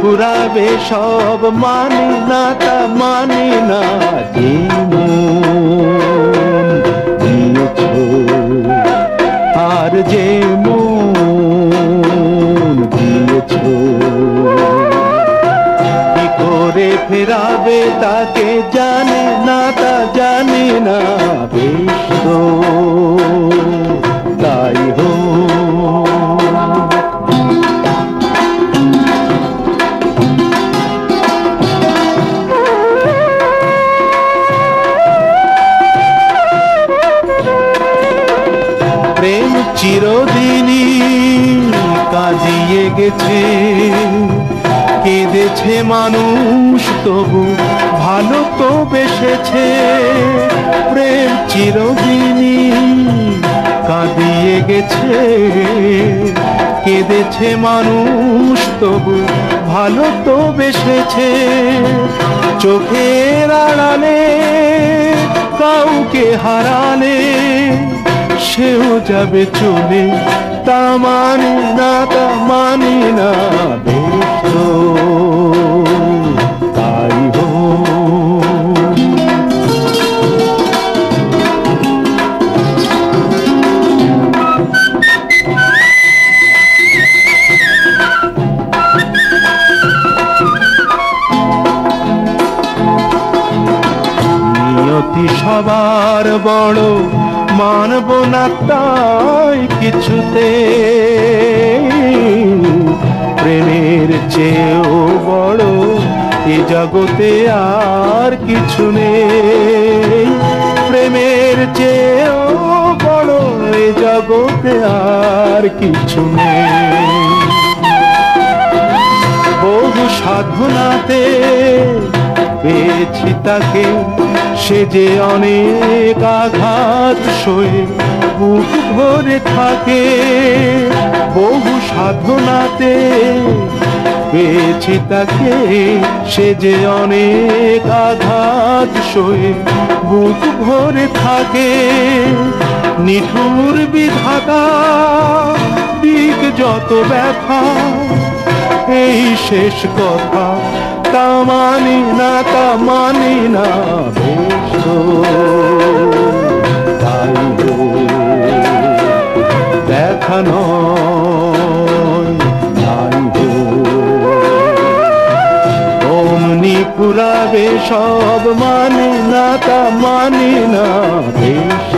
ফুরাবে সব মানি না তা মানি না যে মন দিয়েছ আর যে মন দিয়েছ। কি করে ফেরাবে তাকে জানে না তা জানে না। বেশ চিরদিনই কাঁদিয়ে গেছে, কেঁদেছে মানুষ তবু, ভালো তো বেসেছে। প্রেম চিরদিনই কাঁদিয়ে গেছে, কেঁদেছে মানুষ তবু, ভালো তো বেসেছে। চোখের আড়ালে কাউকে হারালে যাবে চলে তা মানি না তা মানি না তাই নিয়তি সবার বড় মানব না তাই কিছুতে প্রেমের চেয়েও বড় এ জগতে আর কিছু নেই। প্রেমের চেয়েও বড় এ জগতে আর কিছু নেই। সাধনাতে পেয়েছি তাকে। সে যে অনেক আঘাত সয়ে বুক ভরে থাকে। বহু সাধনাতে পেয়েছি তাকে। সে যে অনেক আঘাত সয়ে বুক ভরে থাকে। নিঠুর বিধাতা, দিক যত ব্যথা এই শেষ কথা, তা মানি না, তা মানি না, বেশ তাই হোক। দেখা নয় তাই হোক। অমনি পুরাবে সব মানি না, তা মানি না, বেশ